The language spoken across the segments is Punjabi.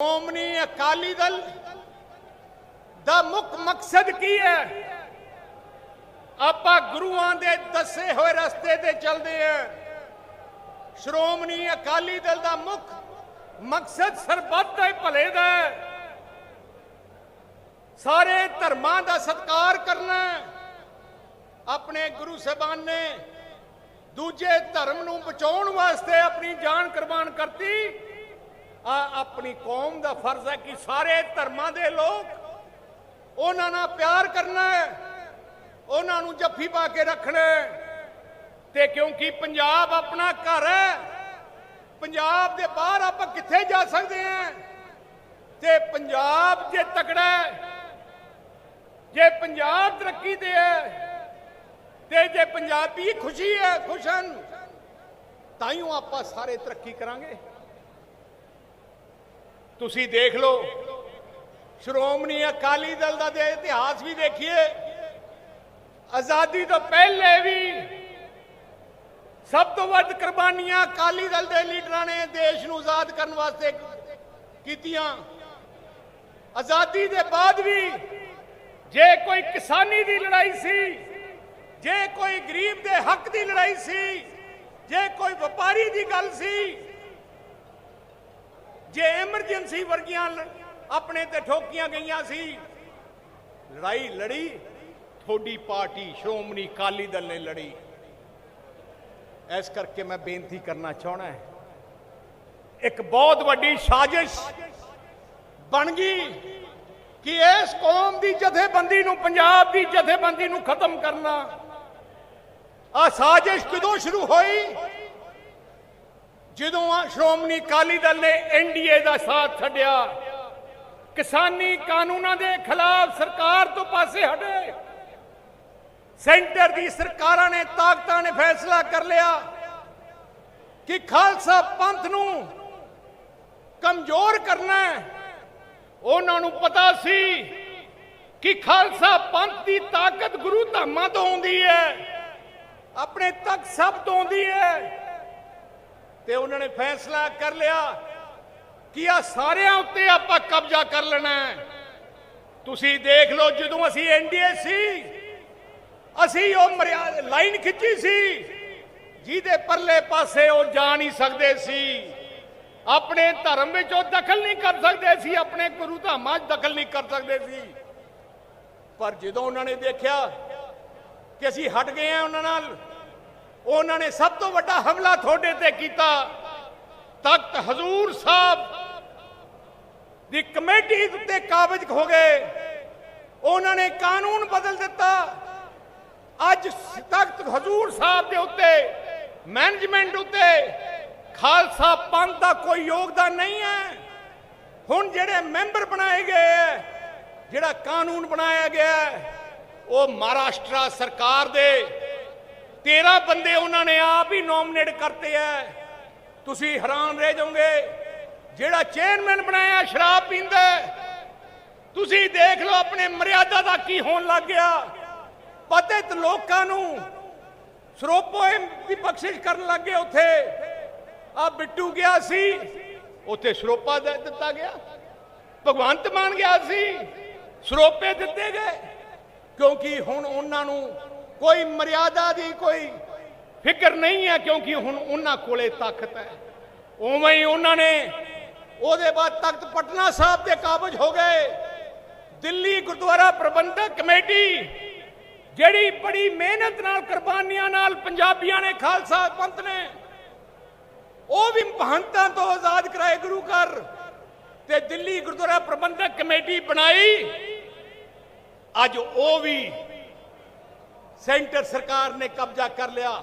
ਸ਼੍ਰੋਮਣੀ ਅਕਾਲੀ ਦਲ ਦਾ ਮੁੱਖ ਮਕਸਦ ਕੀ ਹੈ? ਆਪਾਂ ਗੁਰੂਆਂ ਦੇ ਦੱਸੇ ਹੋਏ ਰਸਤੇ ਤੇ ਚੱਲਦੇ ਹਾਂ। ਸ਼੍ਰੋਮਣੀ ਅਕਾਲੀ ਦਲ ਦਾ ਮੁੱਖ ਮਕਸਦ ਸਰਬੱਤ ਦੇ ਭਲੇ ਦਾ ਸਾਰੇ ਧਰਮਾਂ ਦਾ ਸਤਿਕਾਰ ਕਰਨਾ ਆਪਣੇ ਗੁਰੂ ਸਾਹਿਬਾਨ ਨੇ ਦੂਜੇ ਧਰਮ ਨੂੰ ਬਚਾਉਣ ਵਾਸਤੇ ਆਪਣੀ ਜਾਨ ਕੁਰਬਾਨ ਕਰਤੀ। ਆ ਆਪਣੀ ਕੌਮ ਦਾ ਫਰਜ਼ ਹੈ ਕਿ ਸਾਰੇ ਧਰਮਾਂ ਦੇ ਲੋਕ ਉਹਨਾਂ ਨਾਲ ਪਿਆਰ ਕਰਨਾ ਹੈ, ਉਹਨਾਂ ਨੂੰ ਜੱਫੀ ਪਾ ਕੇ ਰੱਖਣਾ ਤੇ ਕਿਉਂਕਿ ਪੰਜਾਬ ਆਪਣਾ ਘਰ ਹੈ, ਪੰਜਾਬ ਦੇ ਬਾਹਰ ਆਪਾਂ ਕਿੱਥੇ ਜਾ ਸਕਦੇ ਹਾਂ? ਤੇ ਪੰਜਾਬ ਜੇ ਤਕੜਾ ਜੇ ਪੰਜਾਬ ਤਰੱਕੀ ਤੇ ਹੈ, ਤੇ ਜੇ ਪੰਜਾਬੀ ਖੁਸ਼ੀ ਹੈ ਖੁਸ਼ਨ ਤਾਂ ਹੀ ਆਪਾਂ ਸਾਰੇ ਤਰੱਕੀ ਕਰਾਂਗੇ। ਤੁਸੀਂ ਦੇਖ ਲਓ। ਸ਼੍ਰੋਮਣੀ ਅਕਾਲੀ ਦਲ ਦਾ ਦੇ ਇਤਿਹਾਸ ਵੀ ਦੇਖੀਏ। ਆਜ਼ਾਦੀ ਤੋਂ ਪਹਿਲੇ ਵੀ ਸਭ ਤੋਂ ਵੱਧ ਕੁਰਬਾਨੀਆਂ ਅਕਾਲੀ ਦਲ ਦੇ ਲੀਡਰਾਂ ਨੇ ਦੇਸ਼ ਨੂੰ ਆਜ਼ਾਦ ਕਰਨ ਵਾਸਤੇ ਕੀਤੀਆਂ। ਆਜ਼ਾਦੀ ਦੇ ਬਾਅਦ ਵੀ ਜੇ ਕੋਈ ਕਿਸਾਨੀ ਦੀ ਲੜਾਈ ਸੀ, ਜੇ ਕੋਈ ਗਰੀਬ ਦੇ ਹੱਕ ਦੀ ਲੜਾਈ ਸੀ, ਜੇ ਕੋਈ ਵਪਾਰੀ ਦੀ ਗੱਲ ਸੀ ਜੇ ਐਮਰਜੈਂਸੀ ਵਰਗੀਆਂ ਆਪਣੇ ਤੇ ਠੋਕੀਆਂ ਗਈਆਂ ਸੀ, ਲੜਾਈ ਲੜੀ ਥੋੜੀ ਪਾਰਟੀ ਸ਼੍ਰੋਮਣੀ ਅਕਾਲੀ ਦਲ ਨੇ ਲੜੀ। ਇਸ ਕਰਕੇ ਮੈਂ ਬੇਨਤੀ ਕਰਨਾ ਚਾਹਣਾ ਹੈ, ਇੱਕ ਬਹੁਤ ਵੱਡੀ ਸਾਜ਼ਿਸ਼ ਬਣ ਗਈ ਕਿ ਇਸ ਕੌਮ ਦੀ ਜਥੇਬੰਦੀ ਨੂੰ, ਪੰਜਾਬ ਦੀ ਜਥੇਬੰਦੀ ਨੂੰ ਖਤਮ ਕਰਨਾ। ਆ ਸਾਜ਼ਿਸ਼ ਕਦੋਂ ਸ਼ੁਰੂ ਹੋਈ? ਜਦੋਂ ਆ ਸ਼੍ਰੋਮਣੀ ਅਕਾਲੀ ਦਲ ਨੇ ਐਨਡੀਏ ਦਾ ਸਾਥ ਛੱਡਿਆ, ਕਿਸਾਨੀ ਕਾਨੂੰਨਾਂ ਦੇ ਖਿਲਾਫ ਸਰਕਾਰ ਤੋਂ ਪਾਸੇ ਹਟੇ। ਸੈਂਟਰ ਦੀ ਸਰਕਾਰਾਂ ਨੇ, ਤਾਕਤਾਂ ਨੇ ਫੈਸਲਾ ਕਰ ਲਿਆ ਕਿ ਖਾਲਸਾ ਪੰਥ ਨੂੰ ਕਮਜ਼ੋਰ ਕਰਨਾ ਹੈ। ਉਹਨਾਂ ਨੂੰ ਪਤਾ ਸੀ ਕਿ ਖਾਲਸਾ ਪੰਥ ਦੀ ਤਾਕਤ ਗੁਰੂ ਧਾਮਾਂ ਤੋਂ ਆਉਂਦੀ ਹੈ। ਆਪਣੇ ਤੱਕ ਸਭ ਤੋਂ ਆਉਂਦੀ ਹੈ। ਤੇ ਉਹਨਾਂ ਨੇ ਫੈਸਲਾ ਕਰ ਲਿਆ ਕਿ ਆ ਸਾਰਿਆਂ ਉੱਤੇ ਆਪਾਂ ਕਬਜ਼ਾ ਕਰ ਲੈਣਾ ਹੈ। ਤੁਸੀਂ ਦੇਖ ਲਓ, ਜਦੋਂ ਅਸੀਂ ਐਨਡੀਏ ਸੀ, ਅਸੀਂ ਉਹ ਲਾਈਨ ਖਿੱਚੀ ਸੀ, ਜਿਹਦੇ ਪਰਲੇ ਪਾਸੇ ਉਹ ਜਾ ਨਹੀਂ ਸਕਦੇ ਸੀ। ਆਪਣੇ ਧਰਮ ਵਿੱਚ ਉਹ ਦਖਲ ਨਹੀਂ ਕਰ ਸਕਦੇ ਸੀ, ਆਪਣੇ ਗੁਰੂ ਧਾਮਾਂ 'ਚ ਦਖਲ ਨਹੀਂ ਕਰ ਸਕਦੇ ਸੀ। ਪਰ ਜਦੋਂ ਉਹਨਾਂ ਨੇ ਦੇਖਿਆ ਕਿ ਅਸੀਂ ਹਟ ਗਏ ਆ ਉਹਨਾਂ ਨਾਲ ਉਹਨਾਂ ਨੇ ਸਭ ਤੋਂ ਵੱਡਾ ਹਮਲਾ ਤੁਹਾਡੇ ਤੇ ਕੀਤਾ। ਤਖਤ ਹਜ਼ੂਰ ਸਾਹਿਬ ਦੀ ਕਮੇਟੀ ਉੱਤੇ ਕਾਬਜ ਹੋ ਗਏ। ਉਹਨਾਂ ਨੇ ਕਾਨੂੰਨ ਬਦਲ ਦਿੱਤਾ। ਅੱਜ ਤਖਤ ਹਜ਼ੂਰ ਸਾਹਿਬ ਦੇ ਉੱਤੇ ਮੈਨੇਜਮੈਂਟ ਉੱਤੇ ਖਾਲਸਾ ਪੰਥ ਦਾ ਕੋਈ ਯੋਗਦਾਨ ਨਹੀਂ ਹੈ। ਹੁਣ ਜਿਹੜੇ ਮੈਂਬਰ ਬਣਾਏ ਗਏ ਹੈ, ਜਿਹੜਾ ਕਾਨੂੰਨ ਬਣਾਇਆ ਗਿਆ ਉਹ ਮਹਾਰਾਸ਼ਟਰ ਸਰਕਾਰ ਦੇ 13 ਬੰਦੇ ਉਹਨਾਂ ਨੇ ਆਪ ਹੀ ਨੋਮੀਨੇਟ ਕਰਤੇ ਐ। ਤੁਸੀਂ ਹੈਰਾਨ ਰਹਿ ਜਾਓਗੇ, ਜਿਹੜਾ ਚੇਅਰਮੈਨ ਬਣਾਇਆ ਸ਼ਰਾਬ ਪੀਂਦਾ ਤੁਸੀਂ ਦੇਖ ਲਓ ਆਪਣੇ ਮਰਿਆਦਾ ਦਾ ਕੀ ਹੋਣ ਲੱਗ ਗਿਆ। ਪਤਿਤ ਲੋਕਾਂ ਨੂੰ ਸਰੋਪੋਏ ਦੀ ਬਖਸ਼ਿਸ਼ ਕਰਨ ਲੱਗੇ ਉੱਥੇ। ਆ ਬਿੱਟੂ ਗਿਆ ਸੀ, ਉੱਥੇ ਸਰੋਪਾ ਦਿੱਤਾ ਗਿਆ। ਭਗਵੰਤ ਮਾਨ ਗਿਆ ਸੀ, ਸਰੋਪੇ ਦਿੱਤੇ ਗਏ। ਕਿਉਂਕਿ ਹੁਣ ਉਹਨਾਂ ਨੂੰ ਕੋਈ ਮਰਿਆਦਾ ਦੀ ਕੋਈ ਫਿਕਰ ਨਹੀਂ ਹੈ ਕਿਉਂਕਿ ਹੁਣ ਉਹਨਾਂ ਕੋਲੇ ਤਾਕਤ ਹੈ। ਉਵੇਂ ਹੀ ਉਹਨਾਂ ਨੇ ਉਹਦੇ ਬਾਅਦ ਤਖਤ ਪਟਨਾ ਸਾਹਿਬ ਦੇ ਕਾਬਜ ਹੋ ਗਏ। ਦਿੱਲੀ ਗੁਰਦੁਆਰਾ ਪ੍ਰਬੰਧਕ ਕਮੇਟੀ, ਜਿਹੜੀ ਬੜੀ ਮਿਹਨਤ ਨਾਲ, ਕੁਰਬਾਨੀਆਂ ਨਾਲ ਪੰਜਾਬੀਆਂ ਨੇ, ਖਾਲਸਾ ਪੰਥ ਨੇ, ਉਹ ਵੀ ਮਹੰਤਾਂ ਤੋਂ ਆਜ਼ਾਦ ਕਰਾਏ ਗੁਰੂ ਘਰ ਤੇ ਦਿੱਲੀ ਗੁਰਦੁਆਰਾ ਪ੍ਰਬੰਧਕ ਕਮੇਟੀ ਬਣਾਈ। ਅੱਜ ਉਹ ਵੀ ਸੈਂਟਰ ਸਰਕਾਰ ਨੇ ਕਬਜ਼ਾ ਕਰ ਲਿਆ।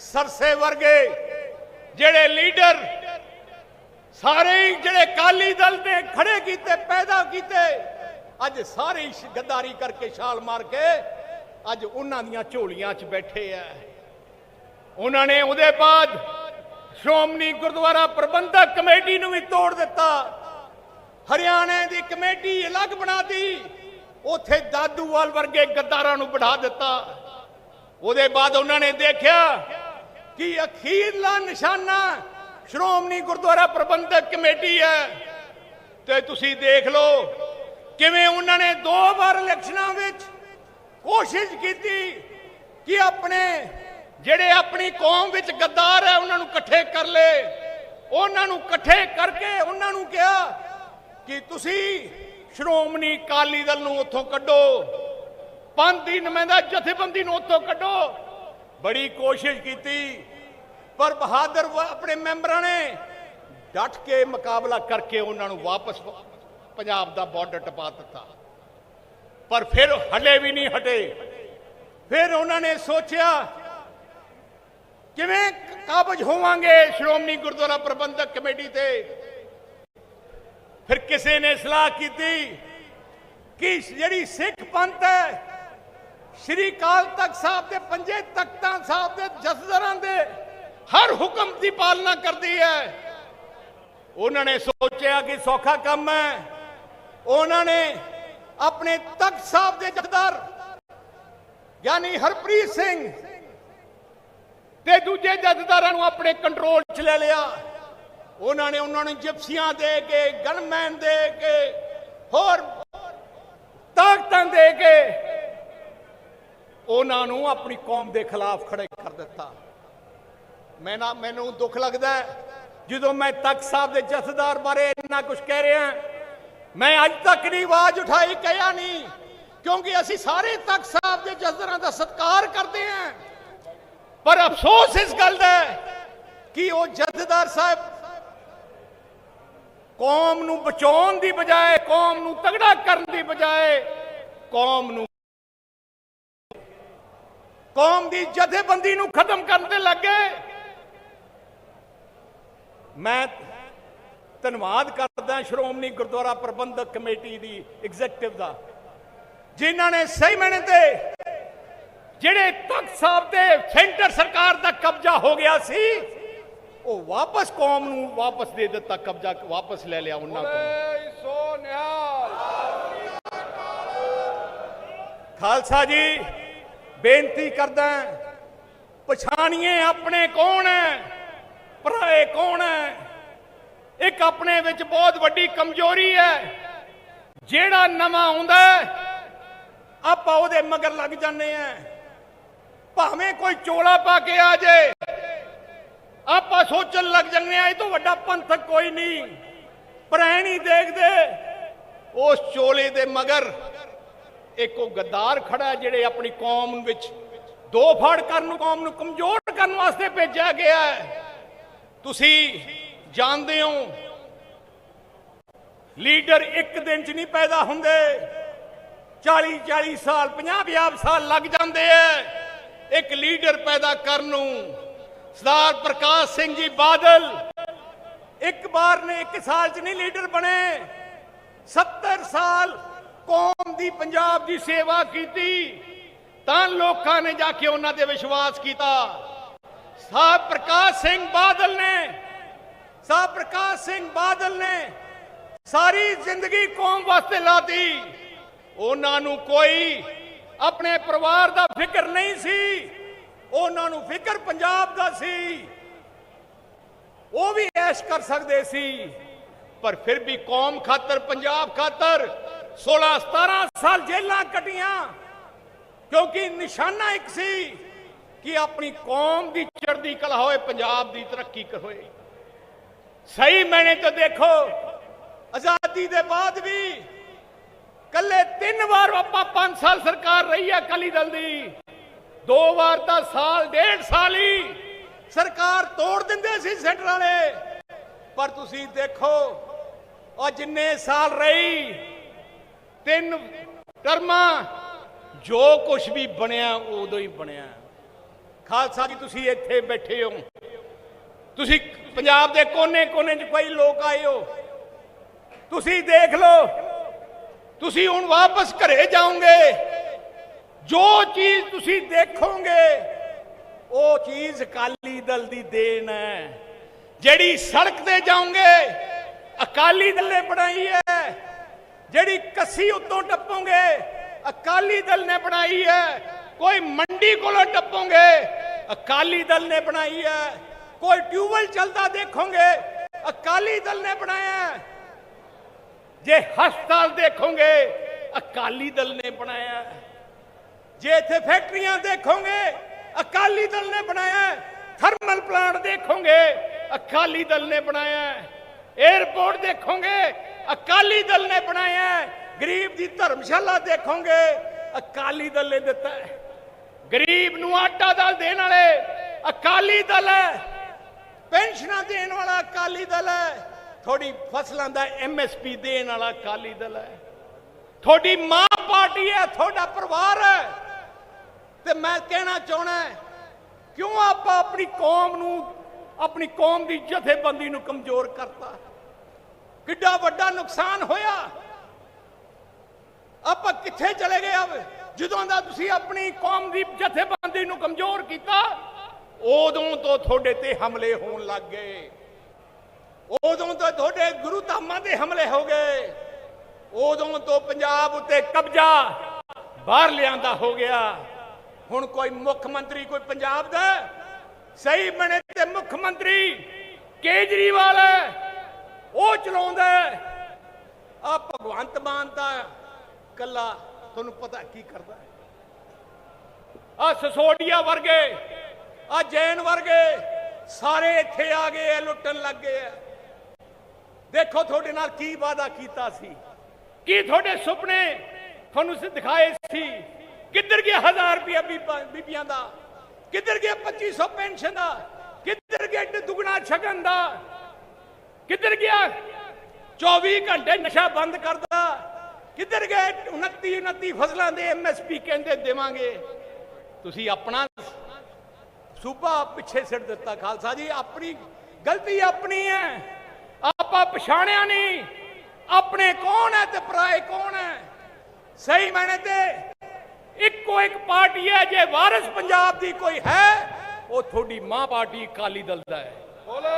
ਸਰਸੇ ਵਰਗੇ ਜਿਹੜੇ ਲੀਡਰ, ਸਾਰੇ ਜਿਹੜੇ ਕਾਲੀ ਦਲ ਨੇ ਖੜੇ ਕੀਤੇ, ਪੈਦਾ ਕੀਤੇ, ਅੱਜ ਸਾਰੇ ਗੱਦਾਰੀ ਕਰਕੇ ਛਾਲ ਮਾਰ ਕੇ ਅੱਜ ਉਹਨਾਂ ਦੀਆਂ ਝੋਲੀਆਂ 'ਚ ਬੈਠੇ ਆ ਉਹਨਾਂ ਨੇ ਉਹਦੇ ਬਾਅਦ ਸ਼੍ਰੋਮਣੀ ਗੁਰਦੁਆਰਾ ਪ੍ਰਬੰਧਕ ਕਮੇਟੀ ਨੂੰ ਵੀ ਤੋੜ ਦਿੱਤਾ। ਹਰਿਆਣੇ ਦੀ ਕਮੇਟੀ ਅਲੱਗ ਬਣਾਤੀ ਉਥੇ ਦਾਦੂਵਾਲ ਵਰਗੇ ਗੱਦਾਰਾਂ ਨੂੰ ਬਿਠਾ ਦਿੱਤਾ। ਉਹਦੇ ਬਾਅਦ ਉਹਨਾਂ ਨੇ ਦੇਖਿਆ ਕਿ ਅਖੀਰਲਾ ਨਿਸ਼ਾਨਾ ਸ਼੍ਰੋਮਣੀ ਗੁਰਦੁਆਰਾ ਪ੍ਰਬੰਧਕ ਕਮੇਟੀ ਹੈ। ਤੇ ਤੁਸੀਂ ਦੇਖ ਲਓ ਕਿਵੇਂ ਉਹਨਾਂ ਨੇ ਦੋ ਵਾਰ ਇਲੈਕਸ਼ਨਾਂ ਵਿੱਚ ਕੋਸ਼ਿਸ਼ ਕੀਤੀ ਕਿ ਆਪਣੇ ਜਿਹੜੇ ਆਪਣੀ ਕੌਮ ਵਿੱਚ ਗੱਦਾਰ ਹੈ ਉਹਨਾਂ ਨੂੰ ਇਕੱਠੇ ਕਰ ਲੇ ਉਹਨਾਂ ਨੂੰ ਇਕੱਠੇ ਕਰਕੇ ਉਹਨਾਂ ਨੂੰ ਕਿਹਾ ਕਿ ਤੁਸੀਂ ਸ਼੍ਰੋਮਣੀ ਅਕਾਲੀ ਦਲ ਨੂੰ ਉੱਥੋਂ ਕੱਢੋ। ਪੰਥ ਦੀ ਨੁਮਾਇੰਦਾ ਜਥੇਬੰਦੀ ਨੂੰ ਉੱਥੋਂ ਕੱਢੋ। ਬੜੀ ਕੋਸ਼ਿਸ਼ ਕੀਤੀ, ਪਰ ਬਹਾਦਰ ਆਪਣੇ ਮੈਂਬਰਾਂ ਨੇ ਡਟ ਕੇ ਮੁਕਾਬਲਾ ਕਰਕੇ ਉਹਨਾਂ ਨੂੰ ਵਾਪਸ ਪੰਜਾਬ ਦਾ ਬਾਰਡਰ ਟਪਾ ਦਿੱਤਾ। ਪਰ ਫਿਰ ਹਲੇ ਵੀ ਨਹੀਂ ਹਟੇ। ਫਿਰ ਉਹਨਾਂ ਨੇ ਸੋਚਿਆ, ਕਿਵੇਂ ਕਾਬਜ ਹੋਵਾਂਗੇ ਸ਼੍ਰੋਮਣੀ ਗੁਰਦੁਆਰਾ ਪ੍ਰਬੰਧਕ ਕਮੇਟੀ ਤੇ? ਫਿਰ ਕਿਸੇ ਨੇ ਸਲਾਹ ਕੀਤੀ ਕਿ ਜਿਹੜੀ ਸਿੱਖ ਪੰਥ ਹੈ, ਸ਼੍ਰੀ ਕਾਲ ਤਖਤ ਸਾਹਿਬ ਦੇ ਪੰਜੇ ਤਖਤਾਂ ਸਾਹਿਬ ਦੇ ਜਸਦਰਾਂ ਦੇ ਹਰ ਹੁਕਮ ਦੀ ਪਾਲਣਾ ਕਰਦੀ ਹੈ। ਉਹਨਾਂ ਨੇ ਸੋਚਿਆ ਕਿ ਸੌਖਾ ਕੰਮ ਹੈ। ਉਹਨਾਂ ਨੇ ਆਪਣੇ ਤਖਤ ਸਾਹਿਬ ਦੇ ਜਥੇਦਾਰ ਯਾਨੀ ਹਰਪ੍ਰੀਤ ਸਿੰਘ ਤੇ ਦੂਜੇ ਜਥੇਦਾਰਾਂ ਨੂੰ ਆਪਣੇ ਕੰਟਰੋਲ 'ਚ ਲੈ ਲਿਆ। ਉਹਨਾਂ ਨੇ ਉਹਨਾਂ ਨੂੰ ਜਿਪਸੀਆਂ ਦੇ ਕੇ, ਗਨਮੈਨ ਦੇ ਕੇ, ਹੋਰ ਤਾਕਤਾਂ ਦੇ ਕੇ ਉਹਨਾਂ ਨੂੰ ਆਪਣੀ ਕੌਮ ਦੇ ਖਿਲਾਫ ਖੜੇ ਕਰ ਦਿੱਤਾ। ਮੈਂ ਨਾ, ਮੈਨੂੰ ਦੁੱਖ ਲੱਗਦਾ ਜਦੋਂ ਮੈਂ ਤਖਤ ਸਾਹਿਬ ਦੇ ਜਥੇਦਾਰ ਬਾਰੇ ਇੰਨਾ ਕੁਝ ਕਹਿ ਰਿਹਾ ਮੈਂ ਅੱਜ ਤੱਕ ਨਹੀਂ ਆਵਾਜ਼ ਉਠਾਈ ਕਹਿਆ ਨਹੀਂ ਕਿਉਂਕਿ ਅਸੀਂ ਸਾਰੇ ਤਖਤ ਸਾਹਿਬ ਦੇ ਜਥੇਦਾਰਾਂ ਦਾ ਸਤਿਕਾਰ ਕਰਦੇ ਹਾਂ। ਪਰ ਅਫਸੋਸ ਇਸ ਗੱਲ ਦਾ ਕਿ ਉਹ ਜਥੇਦਾਰ ਸਾਹਿਬ ਕੌਮ ਨੂੰ ਬਚਾਉਣ ਦੀ ਬਜਾਏ, ਕੌਮ ਨੂੰ ਤਗੜਾ ਕਰਨ ਦੀ ਬਜਾਏ, ਕੌਮ ਨੂੰ ਕੌਮ ਦੀ ਜਥੇਬੰਦੀ ਨੂੰ ਖਤਮ ਕਰਨ ਤੇ ਲੱਗੇ ਮੈਂ ਧੰਨਵਾਦ ਕਰਦਾ ਸ਼੍ਰੋਮਣੀ ਗੁਰਦੁਆਰਾ ਪ੍ਰਬੰਧਕ ਕਮੇਟੀ ਦੀ ਐਗਜ਼ੈਕਟਿਵ ਦਾ, ਜਿਨ੍ਹਾਂ ਨੇ ਸਹੀ ਮਾਇਨੇ ਤੇ ਜਿਹੜੇ ਤਖਤ ਸਾਹਿਬ ਦੇ ਸੈਂਟਰ ਸਰਕਾਰ ਦਾ ਕਬਜ਼ਾ ਹੋ ਗਿਆ ਸੀ ਉਹ ਵਾਪਸ ਕੌਮ ਨੂੰ ਵਾਪਸ ਦੇ ਦਿੱਤਾ ਕਬਜ਼ਾ ਵਾਪਸ ਲੈ ਲਿਆ ਉਹਨਾਂ ਕੋਲ। ਸੋ ਨਿਹਾਲ ਖਾਲਸਾ ਜੀ ਬੇਨਤੀ ਕਰਦਾ ਪਛਾਣੀਏ ਆਪਣੇ ਕੌਣ ਹੈ ਪਰਾਏ ਕੌਣ ਹੈ? ਇੱਕ ਆਪਣੇ ਵਿੱਚ ਬਹੁਤ ਵੱਡੀ ਕਮਜ਼ੋਰੀ ਹੈ ਜਿਹੜਾ ਨਵਾਂ ਆਉਂਦਾ ਆਪਾਂ ਉਹਦੇ ਮਗਰ ਲੱਗ ਜਾਂਦੇ ਆ ਭਾਵੇਂ ਕੋਈ ਚੋਲਾ ਪਾ ਕੇ ਆ ਜਾਏ ਆਪਾਂ ਸੋਚਣ ਲੱਗ ਜਾਂਦੇ ਆ ਇਹ ਤੋਂ ਵੱਡਾ ਪੰਥਕ ਕੋਈ ਨਹੀਂ। ਪਰ ਦੇਖਦੇ, ਉਸ ਚੋਲੇ ਦੇ ਮਗਰ ਇੱਕ ਉਹ ਗੱਦਾਰ ਖੜਾ ਜਿਹੜੇ ਆਪਣੀ ਕੌਮ ਵਿੱਚ ਦੋ ਫੜ ਕਰਨ ਨੂੰ, ਕੌਮ ਨੂੰ ਕਮਜ਼ੋਰ ਕਰਨ ਵਾਸਤੇ ਭੇਜਿਆ ਗਿਆ ਹੈ। ਤੁਸੀਂ ਜਾਣਦੇ ਹੋ, ਲੀਡਰ ਇੱਕ ਦਿਨ 'ਚ ਨਹੀਂ ਪੈਦਾ ਹੁੰਦੇ 40 40 ਸਾਲ 50 50 ਸਾਲ ਲੱਗ ਜਾਂਦੇ ਐ ਇੱਕ ਲੀਡਰ ਪੈਦਾ ਕਰਨ ਨੂੰ ਸਰਦਾਰ ਪ੍ਰਕਾਸ਼ ਸਿੰਘ ਜੀ ਬਾਦਲ ਇੱਕ ਵਾਰ ਨੇ ਇੱਕ ਸਾਲ 'ਚ ਨਹੀਂ ਲੀਡਰ ਬਣੇ। 70 ਸਾਲ ਕੌਮ ਦੀ ਪੰਜਾਬ ਦੀ ਸੇਵਾ ਕੀਤੀ, ਤਾਂ ਲੋਕਾਂ ਨੇ ਜਾ ਕੇ ਉਹਨਾਂ ਤੇ ਵਿਸ਼ਵਾਸ ਕੀਤਾ। ਸਾਹਿਬ ਪ੍ਰਕਾਸ਼ ਸਿੰਘ ਬਾਦਲ ਨੇ ਸਾਹਿਬ ਪ੍ਰਕਾਸ਼ ਸਿੰਘ ਬਾਦਲ ਨੇ ਸਾਰੀ ਜ਼ਿੰਦਗੀ ਕੌਮ ਵਾਸਤੇ ਲਾਤੀ। ਉਹਨਾਂ ਨੂੰ ਕੋਈ ਆਪਣੇ ਪਰਿਵਾਰ ਦਾ ਫਿਕਰ ਨਹੀਂ ਸੀ। ਉਹਨਾਂ ਨੂੰ ਫਿਕਰ ਪੰਜਾਬ ਦਾ ਸੀ। ਉਹ ਵੀ ਐਸ਼ ਕਰ ਸਕਦੇ ਸੀ। ਪਰ ਫਿਰ ਵੀ ਕੌਮ ਖਾਤਰ, ਪੰਜਾਬ ਖਾਤਰ 16 17 ਸਾਲ ਜੇਲਾਂ ਕੱਟੀਆਂ। ਕਿਉਂਕਿ ਨਿਸ਼ਾਨਾ ਇੱਕ ਸੀ ਕਿ ਆਪਣੀ ਕੌਮ ਦੀ ਚੜ੍ਹਦੀ ਕਲਾ ਹੋਏ, ਪੰਜਾਬ ਦੀ ਤਰੱਕੀ ਕ- ਹੋਏ। ਸਹੀ ਮੈਨੇ ਤਾਂ ਦੇਖੋ, ਆਜ਼ਾਦੀ ਦੇ ਬਾਅਦ ਵੀ ਕੱਲੇ ਤਿੰਨ ਵਾਰ ਆਪਾਂ 5 ਸਾਲ ਸਰਕਾਰ ਰਹੀ ਹੈ ਅਕਾਲੀ ਦਲ ਦੀ। ਦੋ ਵਾਰ ਤਾਂ ਸਾਲ, ਡੇਢ ਸਾਲ ਹੀ ਸਰਕਾਰ ਤੋੜ ਦਿੰਦੇ ਸੀ ਸੈਂਟਰ ਵਾਲੇ। ਪਰ ਤੁਸੀਂ ਦੇਖੋ, ਉਹ ਜਿੰਨੇ ਸਾਲ ਰਹੀ, ਤਿੰਨ ਟਰਮਾਂ, ਜੋ ਕੁਝ ਵੀ ਬਣਿਆ, ਉਦੋਂ ਹੀ ਬਣਿਆ। ਖਾਲਸਾ ਜੀ, ਤੁਸੀਂ ਇੱਥੇ ਬੈਠੇ ਹੋ। ਤੁਸੀਂ ਪੰਜਾਬ ਦੇ ਕੋਨੇ-ਕੋਨੇ 'ਚ ਕਈ ਲੋਕ ਆਏ ਹੋ। ਤੁਸੀਂ ਦੇਖ ਲਓ, ਤੁਸੀਂ ਹੁਣ ਵਾਪਸ ਘਰੇ ਜਾਓਗੇ। ਜੋ ਚੀਜ਼ ਤੁਸੀਂ ਦੇਖੋਗੇ, ਉਹ ਚੀਜ਼ ਅਕਾਲੀ ਦਲ ਦੀ ਦੇਣ ਹੈ। ਜਿਹੜੀ ਸੜਕ ਤੇ ਜਾਓਗੇ, ਅਕਾਲੀ ਦਲ ਨੇ ਬਣਾਈ ਹੈ। ਜਿਹੜੀ ਕੱਸੀ ਉੱਤੋਂ ਟੱਪੋਗੇ, ਅਕਾਲੀ ਦਲ ਨੇ ਬਣਾਈ ਹੈ। ਕੋਈ ਮੰਡੀ ਕੋਲੋਂ ਟੱਪੋਗੇ, ਅਕਾਲੀ ਦਲ ਨੇ ਬਣਾਈ ਹੈ। ਕੋਈ ਟਿਊਬਲ ਚਲਦਾ ਦੇਖੋਗੇ, ਅਕਾਲੀ ਦਲ ਨੇ ਬਣਾਇਆ ਜੇ ਹਸਪਤਾਲ ਦੇਖੋਗੇ, ਅਕਾਲੀ ਦਲ ਨੇ ਬਣਾਇਆ ਜੇ ਇੱਥੇ ਫੈਕਟਰੀਆਂ ਦੇਖੋਗੇ, ਅਕਾਲੀ ਦਲ ਨੇ ਬਣਾਇਆ ਥਰਮਲ ਪਲਾਂਟ ਦੇਖੋਗੇ, ਅਕਾਲੀ ਦਲ ਨੇ ਬਣਾਇਆ ਹੈ। ਦੇਖੋਗੇ, ਅਕਾਲੀ ਦਲ ਨੇ ਬਣਾਇਆ ਗਰੀਬ ਦੀ ਧਰਮਸ਼ਾਲਾ ਦੇਖੋਗੇ, ਅਕਾਲੀ ਦਲ ਨੇ ਦਿੱਤਾ ਗਰੀਬ ਨੂੰ ਆਟਾ ਦਾਲ ਦੇਣ ਵਾਲੇ ਅਕਾਲੀ ਦਲ ਹੈ, ਪੈਨਸ਼ਨਾਂ ਦੇਣ ਵਾਲਾ ਅਕਾਲੀ ਦਲ ਹੈ ਤੁਹਾਡੀ ਫਸਲਾਂ ਦਾ ਐਮਐਸਪੀ ਦੇਣ ਵਾਲਾ ਅਕਾਲੀ ਦਲ ਹੈ ਤੁਹਾਡੀ ਮਾਂ ਪਾਰਟੀ ਹੈ ਤੁਹਾਡਾ ਪਰਿਵਾਰ ਹੈ ਤੇ ਮੈਂ ਕਹਿਣਾ ਚਾਹਣਾ ਕਿਉਂ ਆਪਾਂ ਆਪਣੀ ਕੌਮ ਨੂੰ, ਆਪਣੀ ਕੌਮ ਦੀ ਜਥੇਬੰਦੀ ਨੂੰ ਕਮਜ਼ੋਰ ਕਰਤਾ? ਕਿੱਡਾ ਵੱਡਾ ਨੁਕਸਾਨ ਹੋਇਆ? ਆਪਾਂ ਕਿੱਥੇ ਚਲੇ ਗਏ ਅਬ ਜਦੋਂ ਦਾ ਤੁਸੀਂ ਆਪਣੀ ਕੌਮ ਦੀ ਜਥੇਬੰਦੀ ਨੂੰ ਕਮਜ਼ੋਰ ਕੀਤਾ, ਉਦੋਂ ਤੋਂ ਤੁਹਾਡੇ ਤੇ ਹਮਲੇ ਹੋਣ ਲੱਗ ਗਏ। ਉਦੋਂ ਤੋਂ ਤੁਹਾਡੇ ਗੁਰੂ ਧਾਮਾਂ ਤੇ ਹਮਲੇ ਹੋ ਗਏ। ਉਦੋਂ ਤੋਂ ਪੰਜਾਬ ਉੱਤੇ ਕਬਜ਼ਾ ਬਾਹਰ ਲਿਆਂਦਾ ਹੋ ਗਿਆ। ਹੁਣ ਕੋਈ ਮੁੱਖ ਮੰਤਰੀ, ਕੋਈ ਪੰਜਾਬ ਦਾ? ਸਹੀ ਬਣੇ ਤੇ ਮੁੱਖ ਮੰਤਰੀ ਕੇਜਰੀਵਾਲ ਹੈ। ਉਹ ਚਲਾਉਂਦਾ ਆ ਭਗਵੰਤ ਮਾਨ ਦਾ ਕੱਲਾ ਤੁਹਾਨੂੰ ਪਤਾ ਕੀ ਕਰਦਾ ਆ ਸਸੋਡੀਆ ਵਰਗੇ ਆ ਜੈਨ ਵਰਗੇ ਸਾਰੇ ਇੱਥੇ ਆ ਗਏ ਆ ਲੁੱਟਣ ਲੱਗ ਗਏ ਆ ਦੇਖੋ ਤੁਹਾਡੇ ਨਾਲ ਕੀ ਵਾਅਦਾ ਕੀਤਾ ਸੀ। ਕੀ ਤੁਹਾਡੇ ਸੁਪਨੇ ਤੁਹਾਨੂੰ ਦਿਖਾਏ ਸੀ? ਕਿੱਧਰ ਗਿਆ 1000 ਰੁਪਇਆ ਬੀਬੀਆਂ ਦਾ? ਕਿੱਧਰ ਗਿਆ 2500 ਪੈਨਸ਼ਨ ਦਾ? ਕਿੱਧਰ ਗਿਆ ਦੁਗਣਾ ਛਕਣ ਦਾ? ਕਿੱਧਰ ਗਿਆ? 24 ਘੰਟੇ ਨਸ਼ਾ ਬੰਦ ਕਰਦਾ। ਕਿੱਧਰ ਗਏ 29 29 ਫਸਲਾਂ ਦੇ ਐਮਐਸਪੀ ਕਹਿੰਦੇ ਦੇਵਾਂਗੇ? ਤੁਸੀਂ ਆਪਣਾ ਸੂਬਾ ਪਿੱਛੇ ਸਿੱਟ ਦਿੱਤਾ ਖਾਲਸਾ ਜੀ। ਆਪਣੀ ਗਲਤੀ ਆਪਣੀ ਹੈ। ਆਪਾਂ ਪਛਾਣਿਆ ਨਹੀਂ। ਆਪਣੇ ਕੌਣ ਹੈ ਤੇ ਪਰਾਏ ਕੌਣ ਹੈ? ਸਹੀ ਮੈਨੇ ਤੇ ਇੱਕੋ ਇੱਕ ਪਾਰਟੀ ਹੈ ਜੇ ਵਾਰਿਸ ਪੰਜਾਬ ਦੀ ਕੋਈ ਹੈ ਉਹ ਤੁਹਾਡੀ ਮਾਂ ਪਾਰਟੀ ਅਕਾਲੀ ਦਲ ਦਾ ਹੈ। ਬੋਲੇ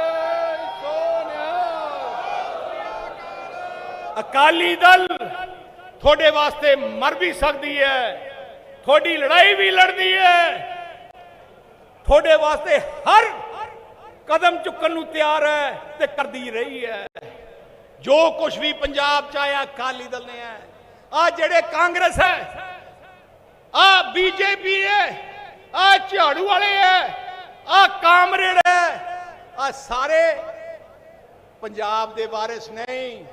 ਸੋਨਿਆ। ਅਕਾਲੀ ਦਲ ਤੁਹਾਡੇ ਵਾਸਤੇ ਮਰ ਵੀ ਸਕਦੀ ਹੈ ਤੁਹਾਡੀ ਲੜਾਈ ਵੀ ਲੜਦੀ ਹੈ। ਤੁਹਾਡੇ ਵਾਸਤੇ ਹਰ ਕਦਮ ਚੁੱਕਣ ਨੂੰ ਤਿਆਰ ਹੈ ਤੇ ਕਰਦੀ ਰਹੀ ਹੈ। ਜੋ ਕੁਝ ਵੀ ਪੰਜਾਬ ਚ ਆਇਆ ਅਕਾਲੀ ਦਲ ਨੇ ਆ ਜਿਹੜੇ ਕਾਂਗਰਸ ਹੈ ਆ ਬੀਜੇਪੀ ਹੈ ਆ ਝਾੜੂ ਵਾਲੇ ਹੈ ਆ ਕਾਮਰੇਡ ਹੈ ਆ ਸਾਰੇ ਪੰਜਾਬ ਦੇ ਵਾਰਿਸ ਨਹੀਂ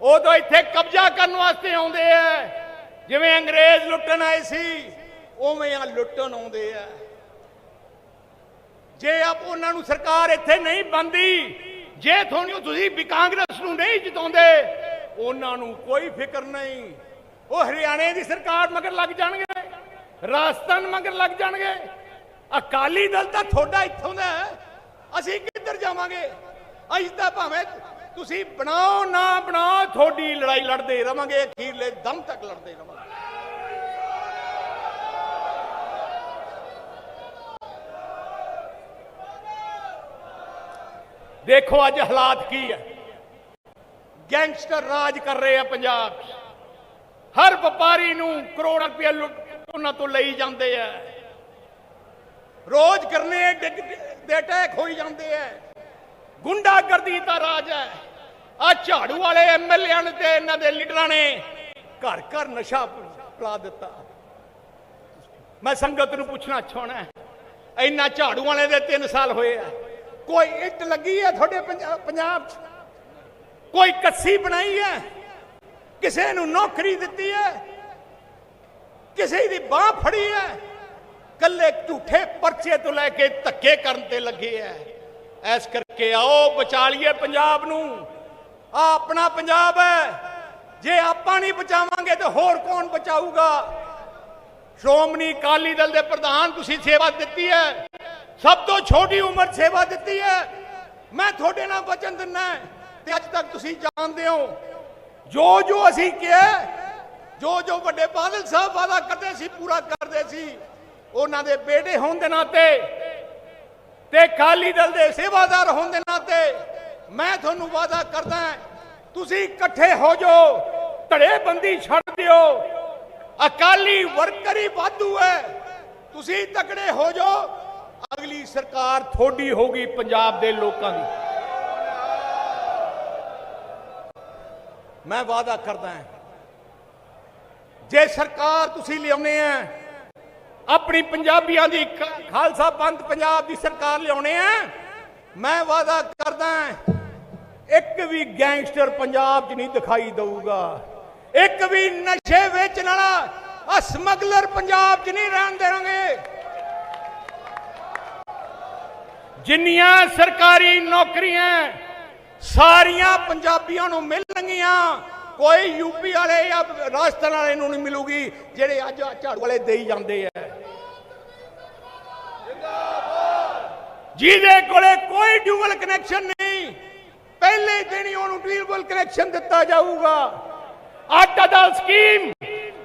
ਉਹ ਇੱਥੇ ਕਬਜ਼ਾ ਕਰਨ ਵਾਸਤੇ ਆਉਂਦੇ ਆ। ਜਿਵੇਂ ਅੰਗਰੇਜ਼ ਲੁੱਟਣ ਆਏ ਸੀ, ਉਵੇਂ ਆ ਲੁੱਟਣ ਆਉਂਦੇ ਆ। ਜੇ ਆਪ ਉਹਨਾਂ ਨੂੰ ਸਰਕਾਰ ਇੱਥੇ ਨਹੀਂ ਬੰਦੀ ਜੇ ਤੁਹਾਨੂੰ ਤੁਸੀਂ ਕਾਂਗਰਸ ਨੂੰ ਨਹੀਂ ਜਿਤਾਉਂਦੇ, ਉਹਨਾਂ ਨੂੰ ਕੋਈ ਫਿਕਰ ਨਹੀਂ। ਉਹ ਹਰਿਆਣੇ ਦੀ ਸਰਕਾਰ ਮਗਰ ਲੱਗ ਜਾਣਗੇ। ਰਾਜਸਥਾਨ ਮਗਰ ਲੱਗ ਜਾਣਗੇ। ਅਕਾਲੀ ਦਲ ਤਾਂ ਤੁਹਾਡਾ ਇੱਥੋਂ ਦਾ ਅਸੀਂ ਕਿੱਧਰ ਜਾਵਾਂਗੇ? ਅਸੀਂ ਤਾਂ ਭਾਵੇਂ ਤੁਸੀਂ ਬਣਾਓ, ਨਾ ਬਣਾਓ, ਤੁਹਾਡੀ ਲੜਾਈ ਲੜਦੇ ਰਵਾਂਗੇ, ਅਖੀਰਲੇ ਦਮ ਤੱਕ ਲੜਦੇ ਰਵਾਂਗੇ। ਦੇਖੋ ਅੱਜ ਹਾਲਾਤ ਕੀ ਹੈ। ਗੈਂਗਸਟਰ ਰਾਜ ਕਰ ਰਹੇ ਆ ਪੰਜਾਬ ਹਰ ਵਪਾਰੀ ਨੂੰ ਕਰੋੜਾਂ ਰੁਪਏ ਲੁੱਟ ਉਹਨਾਂ ਤੋਂ ਲਈ ਜਾਂਦੇ ਆ। ਰੋਜ਼ ਕਰਨੇ ਦੇ ਅਟੈਕ ਹੋਈ ਜਾਂਦੇ ਆ। ਗੁੰਡਾਗਰਦੀ ਦਾ ਰਾਜ ਹੈ। ਆ ਝਾੜੂ ਵਾਲੇ ਐਮਐਲਏ ਨੇ ਤੇ ਇਹਨਾਂ ਦੇ ਲੀਡਰਾਂ ਨੇ ਘਰ ਘਰ ਨਸ਼ਾ ਪਲਾ ਦਿੱਤਾ। ਮੈਂ ਸੰਗਤ ਨੂੰ ਪੁੱਛਣਾ ਚਾਹਣਾ ਇੰਨਾ ਝਾੜੂ ਵਾਲੇ ਦੇ 3 ਸਾਲ ਹੋਏ ਆ। ਕੋਈ ਇੱਟ ਲੱਗੀ ਹੈ ਤੁਹਾਡੇ ਪੰਜਾ- ਪੰਜਾਬ 'ਚ? ਕੋਈ ਕੱਸੀ ਬਣਾਈ ਹੈ ਕਿਸੇ ਨੂੰ ਨੌਕਰੀ ਦਿੱਤੀ ਹੈ ਕਿਸੇ ਦੀ ਬਾਹ ਫੜੀ ਹੈ ਕੱਲੇ ਝੂਠੇ ਪਰਚੇ ਤੋਂ ਲੈ ਕੇ ਧੱਕੇ ਕਰਨ ਤੇ ਲੱਗੇ ਐ। ਐਸ ਕਰਕੇ ਆਓ ਬਚਾ ਪੰਜਾਬ ਨੂੰ। ਆ ਆਪਣਾ ਪੰਜਾਬ ਹੈ ਜੇ ਆਪਾਂ ਨਹੀਂ ਬਚਾਵਾਂਗੇ ਤੇ ਹੋਰ ਕੌਣ ਬਚਾਊਗਾ? ਸ਼੍ਰੋਮਣੀ ਅਕਾਲੀ ਦਲ ਦੇ ਪ੍ਰਧਾਨ ਤੁਸੀਂ ਸੇਵਾ ਦਿੱਤੀ ਹੈ ਸਭ ਤੋਂ ਛੋਟੀ ਉਮਰ ਸੇਵਾ ਦਿੱਤੀ ਹੈ ਮੈਂ ਤੁਹਾਡੇ ਨਾਲ ਵਚਨ ਦਿੰਦਾ ਤੇ ਅੱਜ ਤੱਕ ਤੁਸੀਂ ਜਾਣਦੇ ਹੋ। ਜੋ ਜੋ ਅਸੀਂ ਕਿਹਾ ਜੋ ਜੋ ਵੱਡੇ ਬਾਦਲ ਸਾਹਿਬ ਵਾਦਾ ਕਰਦੇ ਸੀ, ਪੂਰਾ ਕਰਦੇ ਸੀ, ਉਹਨਾਂ ਦੇ ਬੇਟੇ ਹੋਣ ਦੇ ਨਾਤੇ ਤੇ ਅਕਾਲੀ ਦਲ ਦੇ ਸੇਵਾਦਾਰ ਹੋਣ ਦੇ ਨਾਤੇ ਮੈਂ ਤੁਹਾਨੂੰ ਵਾਦਾ ਕਰਦਾ ਤੁਸੀਂ ਇਕੱਠੇ ਹੋ ਜਾਓ, ਧੜੇਬੰਦੀ ਛੱਡ ਦਿਓ। ਅਕਾਲੀ ਵਰਕਰ ਹੀ ਵਾਧੂ ਹੈ, ਤੁਸੀਂ ਤਕੜੇ ਹੋ ਜਾਓ। ਅਗਲੀ ਸਰਕਾਰ ਥੋੜੀ ਹੋਗੀ ਪੰਜਾਬ ਦੇ ਲੋਕਾਂ ਦੀ। ਮੈਂ ਵਾਅਦਾ ਕਰਦਾ ਹਾਂ ਜੇ ਸਰਕਾਰ ਤੁਸੀਂ ਲਿਆਉਣੇ ਆ, ਆਪਣੀ ਪੰਜਾਬੀਆਂ ਦੀ ਖਾਲਸਾ ਪੰਥ ਪੰਜਾਬ ਦੀ ਸਰਕਾਰ ਲਿਆਉਣੇ ਆ, ਮੈਂ ਵਾਅਦਾ ਕਰਦਾ ਇੱਕ ਵੀ ਗੈਂਗਸਟਰ ਪੰਜਾਬ 'ਚ ਨਹੀਂ ਦਿਖਾਈ ਦਊਗਾ। ਇੱਕ ਵੀ ਨਸ਼ੇ ਵੇਚਣ ਵਾਲਾ ਆ ਸਮਗਲਰ ਪੰਜਾਬ 'ਚ ਨਹੀਂ ਰਹਿਣ ਦੇਵਾਂਗੇ ਜਿੰਨੀਆਂ ਸਰਕਾਰੀ ਨੌਕਰੀਆਂ ਸਾਰੀਆਂ ਪੰਜਾਬੀਆਂ ਨੂੰ ਮਿਲਣਗੀਆਂ ਕੋਈ ਯੂਪੀ ਵਾਲੇ ਜਾਂ ਰਾਜਸਥਾਨ ਵਾਲੇ ਨੂੰ ਨਹੀਂ ਮਿਲੂਗੀ, ਜਿਹੜੇ ਅੱਜ ਝਾੜੂ ਵਾਲੇ ਦੇਈ ਜਾਂਦੇ ਆ। ਜਿਹਦੇ ਕੋਲੇ ਕੋਈ ਡਿਊਅਲ ਕਨੈਕਸ਼ਨ ਨਹੀਂ, ਪਹਿਲੇ ਦਿਨ ਹੀ ਉਹਨੂੰ ਡਿਊਅਲ ਕਨੈਕਸ਼ਨ ਦਿੱਤਾ ਜਾਊਗਾ। ਆਟਾ ਦਾਲ ਸਕੀਮ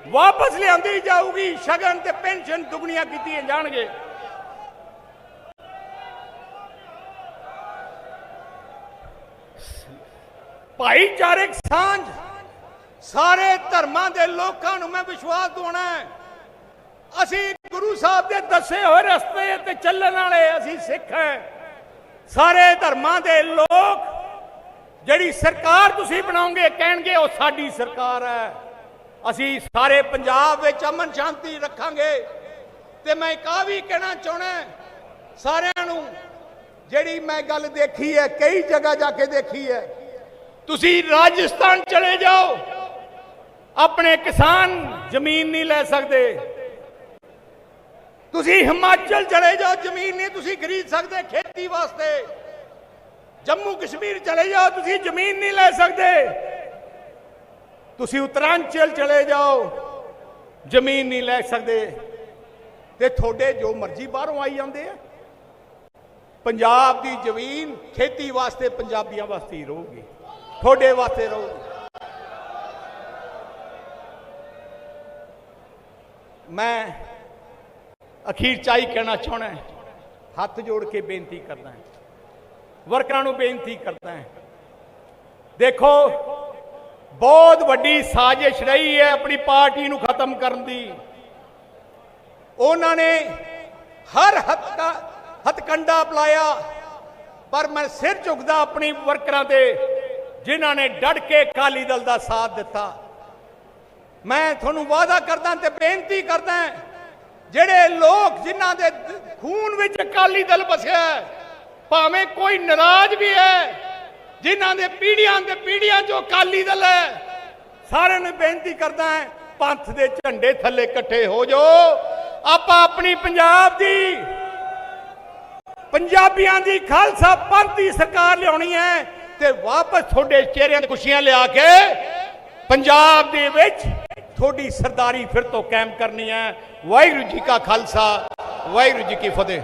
ਵਾਪਸ ਲਿਆਂਦੀ ਜਾਊਗੀ, ਸ਼ਗਨ ਤੇ ਪੈਨਸ਼ਨ ਦੁਗਣੀਆਂ ਕੀਤੀਆਂ ਜਾਣਗੇ। ਭਾਈਚਾਰਕ ਸਾਂਝ ਸਾਰੇ ਧਰਮਾਂ ਦੇ ਲੋਕਾਂ ਨੂੰ ਮੈਂ ਵਿਸ਼ਵਾਸ ਦਿਵਾਉਣਾ ਹੈ। ਅਸੀਂ ਗੁਰੂ ਸਾਹਿਬ ਦੇ ਦੱਸੇ ਹੋਏ ਰਸਤੇ ਤੇ ਚੱਲਣ ਵਾਲੇ ਅਸੀਂ ਸਿੱਖ ਹਾਂ। ਸਾਰੇ ਧਰਮਾਂ ਦੇ ਲੋਕ ਜਿਹੜੀ ਸਰਕਾਰ ਤੁਸੀਂ ਬਣਾਓਗੇ ਕਹਿਣਗੇ ਉਹ ਸਾਡੀ ਸਰਕਾਰ ਹੈ। ਅਸੀਂ ਸਾਰੇ ਪੰਜਾਬ ਵਿੱਚ ਅਮਨ ਸ਼ਾਂਤੀ ਰੱਖਾਂਗੇ। ਤੇ ਮੈਂ ਇੱਕ ਵੀ ਕਹਿਣਾ ਚਾਹਣਾ ਸਾਰਿਆਂ ਨੂੰ ਜਿਹੜੀ ਮੈਂ ਗੱਲ ਦੇਖੀ ਹੈ, ਕਈ ਜਗ੍ਹਾ ਜਾ ਕੇ ਦੇਖੀ ਹੈ, ਤੁਸੀਂ ਰਾਜਸਥਾਨ ਚਲੇ ਜਾਓ। ਆਪਣੇ ਕਿਸਾਨ ਜ਼ਮੀਨ ਨਹੀਂ ਲੈ ਸਕਦੇ। ਤੁਸੀਂ ਹਿਮਾਚਲ ਚਲੇ ਜਾਓ, ਜ਼ਮੀਨ ਨਹੀਂ ਤੁਸੀਂ ਖਰੀਦ ਸਕਦੇ ਖੇਤੀ ਵਾਸਤੇ। ਜੰਮੂ ਕਸ਼ਮੀਰ ਚਲੇ ਜਾਓ, ਤੁਸੀਂ ਜ਼ਮੀਨ ਨਹੀਂ ਲੈ ਸਕਦੇ। ਤੁਸੀਂ ਉੱਤਰਾਂਚਲ ਚਲੇ ਜਾਓ, ਜ਼ਮੀਨ ਨਹੀਂ ਲੈ ਸਕਦੇ। ਤੇ ਤੁਹਾਡੇ ਜੋ ਮਰਜ਼ੀ ਬਾਹਰੋਂ ਆਈ ਜਾਂਦੇ ਆ। ਪੰਜਾਬ ਦੀ ਜ਼ਮੀਨ ਖੇਤੀ ਵਾਸਤੇ ਪੰਜਾਬੀਆਂ ਵਾਸਤੇ ਹੀ ਰਹੂਗੀ, ਤੁਹਾਡੇ ਵਾਸਤੇ ਰਹੂਗੀ। ਮੈਂ ਅਖੀਰ ਚਾਈ ਕਹਿਣਾ ਚਾਹਣਾ ਹੱਥ ਜੋੜ ਕੇ ਬੇਨਤੀ ਕਰਦਾ ਹਾਂ। ਵਰਕਰਾਂ ਨੂੰ ਬੇਨਤੀ ਕਰਦਾ ਹਾਂ। ਦੇਖੋ, ਬਹੁਤ ਵੱਡੀ ਸਾਜ਼ਿਸ਼ ਰਹੀ ਹੈ ਆਪਣੀ ਪਾਰਟੀ ਨੂੰ ਖਤਮ ਕਰਨ ਦੀ। ਉਹਨਾਂ ਨੇ ਹਰ ਹੱਥ ਹੱਥਕੰਡਾ ਅਪਲਾਇਆ ਪਰ ਮੈਂ ਸਿਰ ਝੁਕਦਾ ਆਪਣੀ ਵਰਕਰਾਂ ਤੇ, ਜਿਨ੍ਹਾਂ ਨੇ ਡਟ ਕੇ ਕਾਲੀ ਦਲ ਦਾ ਸਾਥ ਦਿੱਤਾ। ਮੈਂ ਤੁਹਾਨੂੰ ਵਾਅਦਾ ਕਰਦਾ ਤੇ ਬੇਨਤੀ ਕਰਦਾ ਜਿਹੜੇ ਲੋਕ ਜਿਨ੍ਹਾਂ ਦੇ ਖੂਨ ਵਿੱਚ ਅਕਾਲੀ ਦਲ ਵਸਿਆ ਭਾਵੇਂ ਕੋਈ ਨਾਰਾਜ਼ ਵੀ ਹੈ, ਜਿਨ੍ਹਾਂ ਦੇ ਪੀੜ੍ਹੀਆਂ ਦੇ ਪੀੜ੍ਹੀਆਂ ਚੋਂ ਅਕਾਲੀ ਦਲ ਹੈ, ਸਾਰਿਆਂ ਨੂੰ ਬੇਨਤੀ ਕਰਦਾ ਹਾਂ, ਪੰਥ ਦੇ ਝੰਡੇ ਥੱਲੇ ਇਕੱਠੇ ਹੋ ਜਾਓ। ਆਪਾਂ ਆਪਣੀ ਪੰਜਾਬ ਦੀ, ਪੰਜਾਬੀਆਂ ਦੀ ਖਾਲਸਾ ਪੰਥ ਦੀ ਸਰਕਾਰ ਲਿਆਉਣੀ ਹੈ ਤੇ ਵਾਪਸ ਤੁਹਾਡੇ ਚਿਹਰਿਆਂ ਤੇ ਖੁਸ਼ੀਆਂ ਲਿਆ ਕੇ ਪੰਜਾਬ ਦੇ ਵਿੱਚ ਤੁਹਾਡੀ ਸਰਦਾਰੀ ਫਿਰ ਤੋਂ ਕਾਇਮ ਕਰਨੀ ਹੈ। ਵਾਹਿਗੁਰੂ ਜੀ ਕਾ ਖਾਲਸਾ, ਵਾਹਿਗੁਰੂ ਜੀ ਕੀ ਫਤਿਹ।